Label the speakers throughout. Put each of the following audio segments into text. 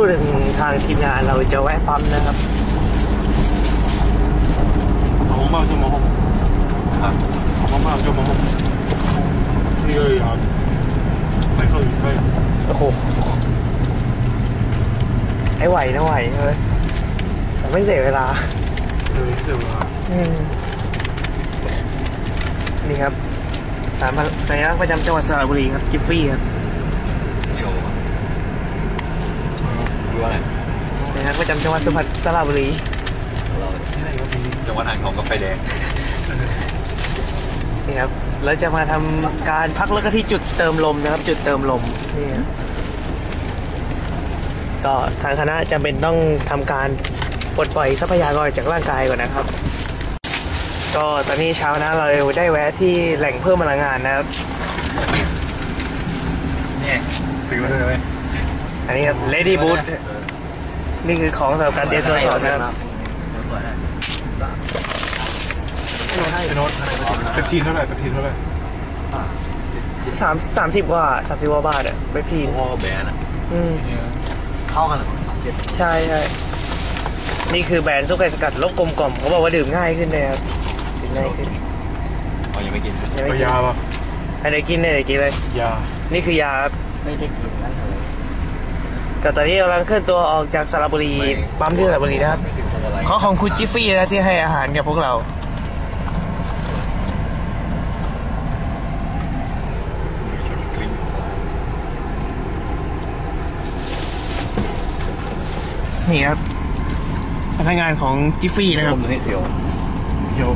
Speaker 1: ู่หนึ่งทางทีมงานเราจะแวะปั๊มนะครับ
Speaker 2: ของบ้านชั่วโมงครับของบ้านชั่ว
Speaker 1: โม
Speaker 2: งนี่เลยครับไม่เข้า
Speaker 1: อยู่ใช่โอ้โหไอ้ไหวนะไหวเลยแต่ไม่เสียเวลา
Speaker 2: ไม่เสี
Speaker 1: ยเวลานี่ครับสามสัญลักประจำจังหวัดสระบุรีครับจิฟฟี่ครับ
Speaker 3: ดูอะไร
Speaker 1: สัญลักษณ์ประจำจังหวัดสุพรรณสระบุรี
Speaker 3: จังหวัดอ่างทองกับไฟแดง
Speaker 1: นี่ครับเราจะมาทำการพักแล้วก็ที่จุดเติมลมนะครับ จุดเติมลมนี่ครับก็ทางคณะจำเป็นต้องทำการปลดปล่อยทรัพยากรจากร่างกายก่อนนะครับ ก็ตอนนี้เช้านะเราได้แวะที่แหล่งเพิ่มพลังงานนะครับ
Speaker 3: เนี่ยซื้อมาเลยไหม
Speaker 1: อันนี้ครับ Lady Boot นี่คือของสำหรับการเตรียมตัวสอบนะครับ
Speaker 2: ไอ้โน้ตเปปทีนเท่าไหร่เปปทีนเท่าไหร่
Speaker 1: สามสามสิบกว่าสามสิบกว่าบาทอะไปทีน
Speaker 3: พ่อแบรนด์อะ
Speaker 1: อืม
Speaker 3: เข้ากันเหรอ
Speaker 1: ใช่ใช่นี่คือแบรนด์ซุปไก่สกัดรสกลมกล่อมเขาบอกว่าดื่มง่ายขึ้นเลยครับดื่มง่ายขึ้น
Speaker 3: อ๋อยังไม่กิน
Speaker 1: ยัง
Speaker 2: ก็
Speaker 1: ไม่กิน
Speaker 2: ยาป่ะ
Speaker 1: อันไหนกินเนี่ยไหนกินเลย
Speaker 2: ยา
Speaker 1: นี่คือยาครับ
Speaker 4: ไม่ได้กินนั่นเลย
Speaker 1: ก็ตอนนี้กำลังเคลื่อนตัวออกจากสระบุรีปั๊มที่สระบุรีนะครับ
Speaker 3: ไม่ถึงอะไร
Speaker 1: ขอของคุณจิฟฟี่นะที่ให้อาหารกับพวกเรา
Speaker 3: กลิ้ง
Speaker 1: นี่ครับพนักงานของจิฟฟี่นะครับ
Speaker 3: ผมให้เที่ยว
Speaker 2: เขียว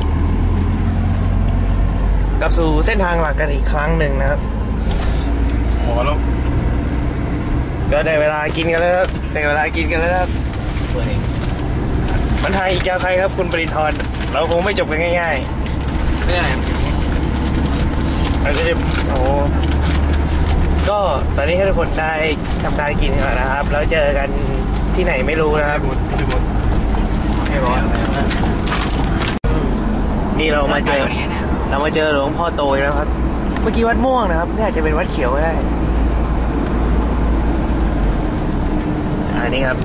Speaker 1: กลับสู่เส้นทางหลักกันอีกครั้งหนึ่งนะครับ
Speaker 2: หมอแล้ว
Speaker 1: ก็ได้เวลากินกันแล้วครับได้เวลากินกันแล้วครับ
Speaker 3: เพื่อนเอง
Speaker 1: ปัญหาอีกยาวใครครับคุณปริธรเราคงไม่จบกันง่าย
Speaker 3: ไม่ได้
Speaker 1: ๆเราจะได้โอ้โหก็ตอนนี้ให้ทุกคนได้ทำการกินกันแล้วนะครับ แล้วเจอกันที่ไหนไม่รู้นะครับ
Speaker 2: หมดพี่หมด
Speaker 1: ไม่บอกนี่เรามาเจอ เรามาเจอหลวงพ่อโตยแล้วครับ เมื่อกี้วัดม่วงนะครับนี่อาจจะเป็นวัดเขียวก็ได้ อันนี้ครับ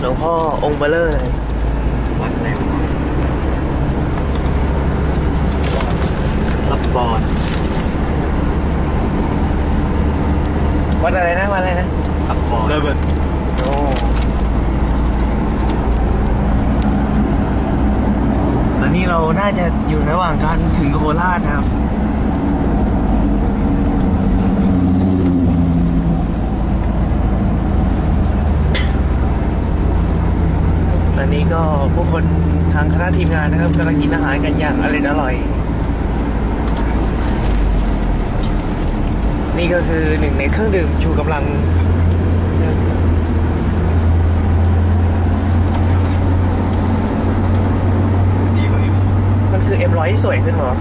Speaker 1: หลวงพ่อองค์เบลเลอร์เลย
Speaker 4: วัดอะไรวะรับบอล
Speaker 1: วัดอะไรนะวัดอะไรนะ
Speaker 4: รับบอล
Speaker 2: เซเว่น
Speaker 1: โอ้ตอนนี้เราน่าจะอยู่ระหว่างการถึงโคราชนะครับ ก็ผู้คนทางคณะทีมงานนะครับกำลังกินอาหารกันอย่างอร่อยอร่อย นี่ก็คือหนึ่งในเครื่องดื่มชูกำลังมันคือเอ็มร้อยที่สวยขึ้นหรอ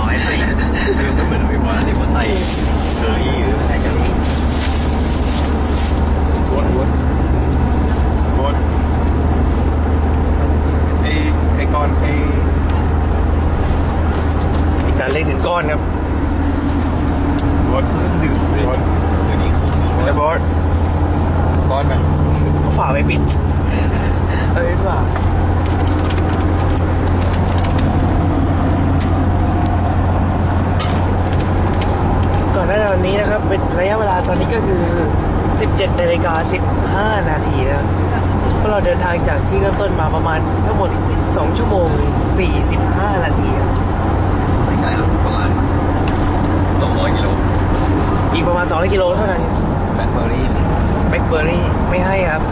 Speaker 4: ร้อยสิ
Speaker 3: คือก็เหมือนไอ้อลที่มันใส่เชอรี่หรือ
Speaker 4: ใช่จะรู้
Speaker 2: วนวนวนไอ้ไอ้ก้อนไอ้
Speaker 1: มีการเล่นถึงก้อนครับ
Speaker 2: วนดื่มวน
Speaker 3: เดี๋ยวนี้
Speaker 2: ไอ้บอสก้อนไหม
Speaker 1: เขาฝ่าไปปิดเอ้ยว่าก่อนหน้าวันนี้นะครับ เป็นระยะเวลาตอนนี้ก็คือ 17นาฬิกา15 นาทีนะครับพวกเราเดินทางจากที่เริ่มต้นมาประมาณทั้งหมด 2ชั่วโมง45นาทีครับ
Speaker 3: ไม่ไกลหรอกประมาณ200กิโล
Speaker 1: อีกประมาณ2กิโลเท่านั้น
Speaker 3: แบล็คเบอร์รี่
Speaker 1: แบล็คเบอร์รี่ไม่ให้ครับ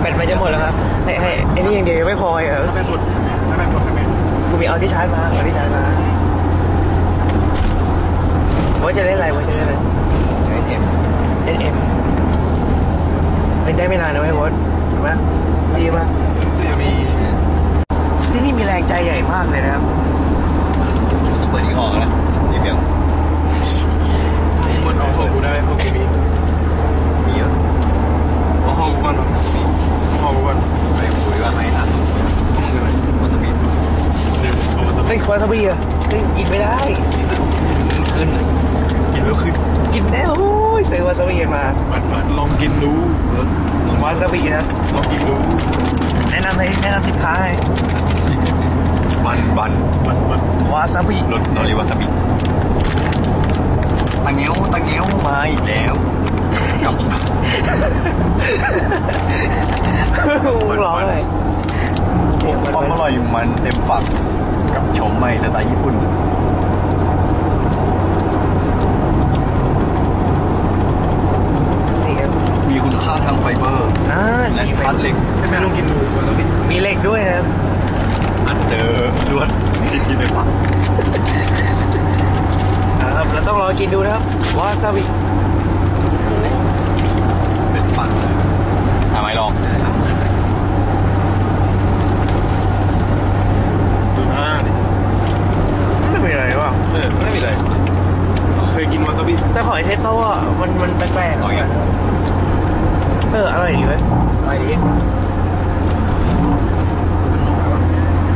Speaker 1: แบตมันจะหมดแล้วครับให้ให้ไอ้นี่อย่างเดียวยังไม่พออีกเหรอ
Speaker 2: ถ้าแม่หมดถ้าแม่หมดทำไง
Speaker 1: กูมีเอาที่ชาร์จมาเอาที่ชาร์จมาว่าจะเล่นอะไรว่าจะเล่นอะไร
Speaker 3: ใช้เอ็ม
Speaker 1: เล่นเอ็มเล่นได้ไม่นานนะเว้ยโบดถูกไหมดีมาก
Speaker 2: ที่จะมี
Speaker 1: ที่นี่มีแรงใจใหญ่มากเลยนะครับ
Speaker 3: ต้องเปิดที่ห้องนะนี่เบียง
Speaker 2: มันเอาห้องกูได้ห้องกูมี
Speaker 3: มีเยอะ
Speaker 2: เอาห้องกูก่อนห้องกูก่อน
Speaker 3: ไปคุยว่าไม่ทัน
Speaker 2: ห้องคืออะไร
Speaker 3: วาซาบิ
Speaker 2: เนี่ยเอามาทำ
Speaker 1: เฮ้ยวาซาบิอะเฮ้ยกินไม่ได้
Speaker 3: ขึ้นเลย
Speaker 2: กินแล้วขึ้น
Speaker 1: กินแล้วโอ้ ยยซื้อวาซาบิกันมา
Speaker 2: มันมันลองกินดู
Speaker 1: วาซาบินะ
Speaker 2: ลองกินดู
Speaker 1: แนะนำให้แนะนำสินค้าให้
Speaker 3: บันบัน
Speaker 2: มันมัน
Speaker 1: วาซาบิ
Speaker 3: รสนอริวาซาบิตะเงี้ยวตะเงี้ยวมาอีกแล้วกับ
Speaker 1: มึงร้องอะไร
Speaker 3: ความอร่อยมันเต็มฝักกับชมใหม่สไตล์ญี่ปุ่น
Speaker 1: นี่ครับ
Speaker 3: มีคุณค่าทาง ไฟเบอร์
Speaker 1: อ่า
Speaker 3: และ
Speaker 1: นี่
Speaker 3: ธาตุเหล็ก
Speaker 2: ให้แม่ลองกินดูวาซาบิ
Speaker 1: มีเหล็กด้วยนะครับ
Speaker 3: อันเดอร์ล้วนที่กินในฝัก
Speaker 1: นะครับเราต้องรอกินดูนะครับวาซาบิ
Speaker 3: เป็นฝักเลยทำไมลอง
Speaker 2: ดูหน้าดิ
Speaker 1: ไม่มีอะไรวะ
Speaker 2: เออไม่มีอะไรเคยกินวาซาบิ
Speaker 1: แต่ขอให้เทสเพราะว่ามันมันแปลก
Speaker 3: เอาอย่าง
Speaker 1: ๆเอออร่อยดีเว้ย
Speaker 4: ไปดิ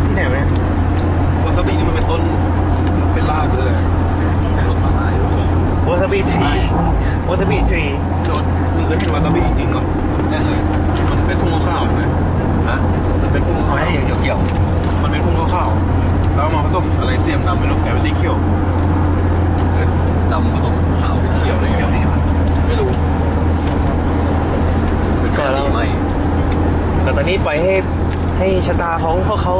Speaker 1: ที่ไหนวะเนี่ยวา
Speaker 2: ซาบินี่มันเป็นต้นเป็นรากเลย
Speaker 3: รสสาหร่ายวา
Speaker 1: ซา บิทรีวาซาบิทรี
Speaker 2: โดดมึงเคยกินวาซาบิจริงๆเหรอ
Speaker 3: นี่เลย
Speaker 2: มันเป็นทุ่งข้าวๆใช่ไหม
Speaker 3: ฮะ
Speaker 2: มันเป็นทุ่ง
Speaker 3: เอา
Speaker 2: ข้าว
Speaker 3: ให้อย่างเกี่ยว
Speaker 2: ๆมันเป็นทุ่งข้าวๆแล้วเอามาผสมอะไรเสียมดำไม่รู้แกเป็นสีเขียว
Speaker 3: ๆดำผสมขาวเป็นเขียวอะไรอย่างเงี้ย
Speaker 2: ไม่รู้
Speaker 3: เป็นแค่สีไหม
Speaker 1: แต่ตอนนี้ปล่อยให้ให้ชะตาของพวกเขา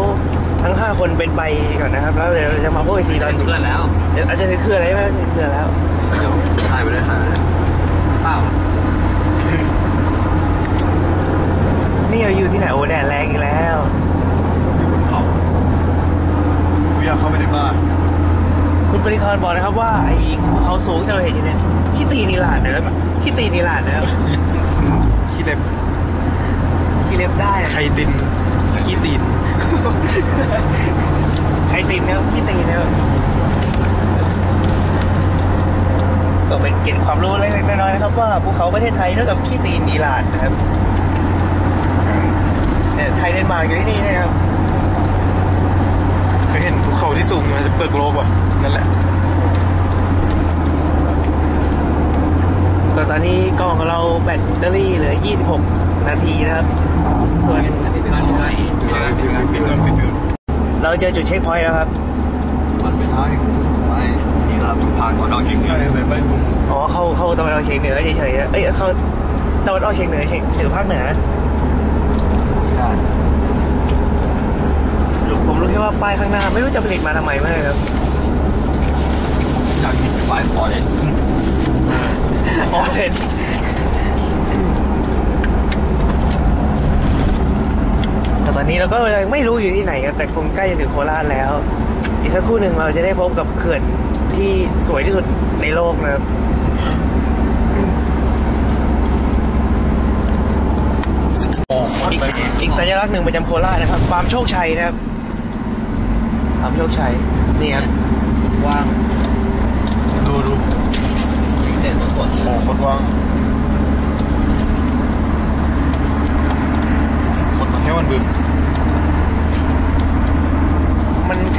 Speaker 1: ทั้ง 5 คนเป็นไปก่อนนะครับ แล้วเดี๋ยวเราจะมาพูดอีกทีตอน
Speaker 4: เพื่อนแล้ว
Speaker 1: จะอาจจะถือเครืออะไรไหมถือเครือแล้ว
Speaker 3: เดี๋ยวถ่ายไปเลยหา
Speaker 4: เปล่า
Speaker 1: นี่เราอยู่ที่ไหนโอ้แดดแรงอีกแล้ว
Speaker 3: อยู่บนเขา
Speaker 2: กูอยากเข้าไปในบ้าน
Speaker 1: คุณปริธรบอกนะครับว่าไอ้ภูเขาสูงที่เราเห็นอยู่เนี่ยที่ตีนิลานนะครับที่ตีนิลานนะครับ
Speaker 2: ขี้เล็บ
Speaker 1: ที่เล็บได้
Speaker 2: ไข่ดินขี้ตีน
Speaker 1: ใครตีนนะครับที่ตีนนะครับ ก็เป็นเกร็ดความรู้เล็กๆน้อยๆนะครับ ว่าภูเขาประเทศไทยเท่ากับขี้ตีนนิลานนะครับเนี่ยไทยเดนมาร์กอยู่ที่นี่นะครับ
Speaker 2: เคยเห็นภูเขาที่สูงมาจากเปลือกโลกว่ะนั่นแหละ
Speaker 1: ก็ตอนนี้กล้องของเราแบตเตอรี่เหลือ 26 นาทีนะครับ ส่วน
Speaker 4: ปิดกันเลย
Speaker 3: ปิดเลยปิดเลย
Speaker 2: ปิดเงินปิดเงิน
Speaker 1: เราเจอจุดเช็คพอยต์แล้วครับ
Speaker 3: มันไม่ใช่ไปนี่ครับทุก ภาคตอนออกเฉียงเหนื
Speaker 2: ไป
Speaker 3: อ
Speaker 2: ไปไปผม
Speaker 1: อ๋อเข้าเข้าตะวันออกเฉียงเหนือเฉยๆนะเอ้ยเข้าตะวันออกเฉียงเหนือเฉียงเหนือภาคเหนือนะ
Speaker 4: ใช่
Speaker 1: ผมรู้แค่ว่าป้ายข้างหน้า ไม่รู้จะผลิตมาทำไมมากครับ
Speaker 3: อยากกินไฟพอเลย
Speaker 1: อ๋อเห็นแต่ตอนนี้เราก็ยังไม่รู้อยู่ที่ไหนครับแต่คงใกล้จะถึงโคราชแล้ว อีกสักครู่หนึ่งเราจะได้พบกับเขื่อน ที่สวยที่สุดในโลกนะครับ อีกอีกสัญลักษณ์หนึ่งประจำโคราชนะครับฟาร์มโชคชัยนะครับฟาร์มโชคชัย นี่ครับ
Speaker 4: ว่าง
Speaker 2: ดูดู
Speaker 3: เด็ดมากกว่า
Speaker 2: โอ้คนว่างคนมาแค่วันบึ้ม
Speaker 1: มันใ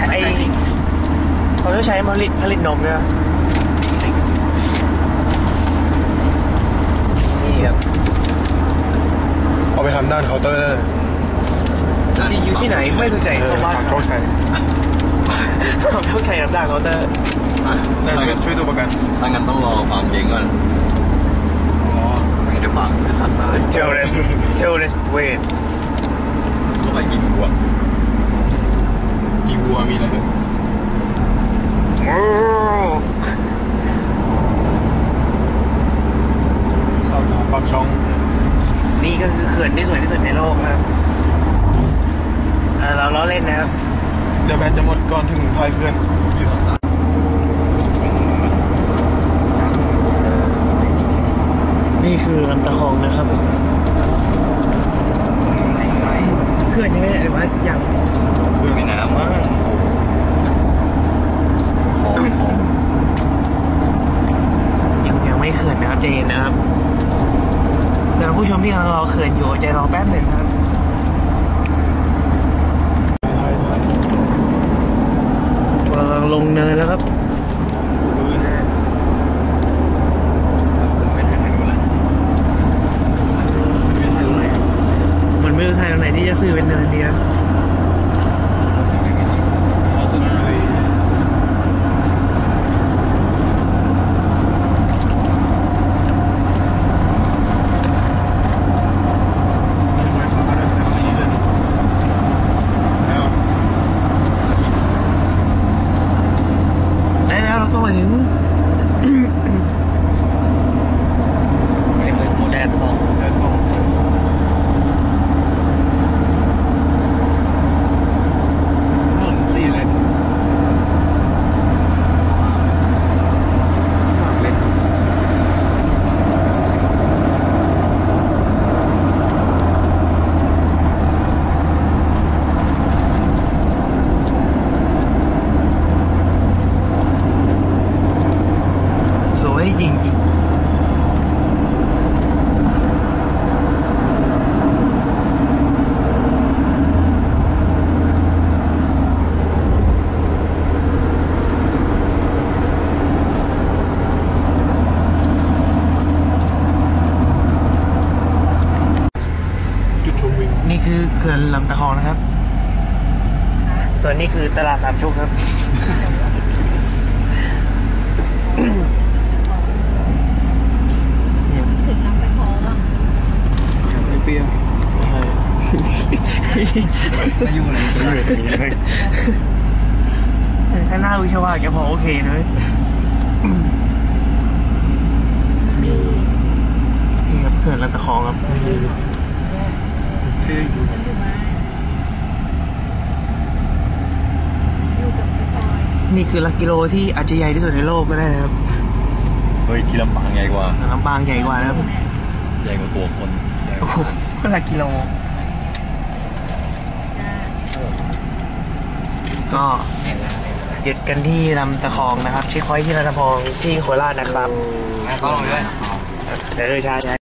Speaker 1: ช้ฟาร์มโชคชัยผลิตผลิตนมเนี่ยนี่ครับ
Speaker 2: เอาไปทำด้านเคาน์เตอร์ได้เลย
Speaker 1: ที่อยู่ที่ไหนไม่สนใจ
Speaker 2: เออ
Speaker 1: เข้าบ้าน
Speaker 2: ฝากโชคชัย
Speaker 1: ฟาร์มโชคชัยรับด่างเคาน์เตอร์
Speaker 2: ได้ช่วยช่วยตัวประกัน
Speaker 3: ถ้างั้นต้องรอฟาร์มเจ๊งก่อน
Speaker 2: อ๋อ
Speaker 3: ไม่งั้นเดี๋ยวฟาร์มจะขาดตาย
Speaker 1: เทลเรสเทลเรสเวท
Speaker 3: ก็ไปกินวัว
Speaker 2: มีวัวมีอะไรด้วย
Speaker 1: โอ้
Speaker 2: สาวปากช่อง
Speaker 1: นี่ก็คือเขื่อนที่สวยที่สุดในโลกนะครับเอ่อเราล้อเล่นนะครับ
Speaker 2: เดี๋ยวแบตจะหมดก่อนถึงท้ายเพื่อนอยู่
Speaker 1: นี่คือลำตะคองนะครับเขื่อนยังไหรือว่ายัง
Speaker 3: คือนไปน้ำมาก
Speaker 1: ยังยังไม่เขินนะครับใจเย็นนะครับสำหรับผู้ชมที่กำลังรอเขินอยู่ใจรอแป๊บหนึ่งครับ
Speaker 2: ท้ายท้าย
Speaker 1: กำลังลงเนินแล้วครับ
Speaker 2: พื้นแน่
Speaker 3: ไม่
Speaker 1: ก็มาถึง
Speaker 4: เต็มเลยหมูแดดฟอง
Speaker 3: เดินเข้าถนนสี่เลน
Speaker 4: สามเล่น
Speaker 1: สวยจริงๆ
Speaker 2: จุดชมวิว
Speaker 1: นี่คือเขื่อนลำตะคองนะครับ ส่ว นนี้คือตลาดสามชุกครับนี่
Speaker 5: ถึงน้ำตะคองอะ
Speaker 2: ไม่เปรี้ยว
Speaker 4: มาอยู่ไหนกันเลย
Speaker 1: ถ้าหน้าวิชาวะแกพอโอเคเลยนี่ครับเขื่อนลำตะคองครับ
Speaker 2: เท่อยู่
Speaker 5: มันอยู่อยู่กับตะคอย
Speaker 1: นี่คือหลักกิโลที่อาจจะใหญ่ที่สุดในโลกก็ได้นะครับ
Speaker 3: เฮ้ย ที่ลำปางใหญ่กว่า
Speaker 1: ลำปางใหญ่กว่านะครับ
Speaker 3: ใหญ่กว่าตัวคนใหญ่ก
Speaker 1: โอ้
Speaker 3: ว่า
Speaker 1: โหหลักกิโล ก็หยุดกันที่ลำตะคองนะครับเช็คพอยท์ที่ลำตะคองที่โคราชนะครับ
Speaker 4: ก็ลงด้วย
Speaker 1: เออใช่ใช่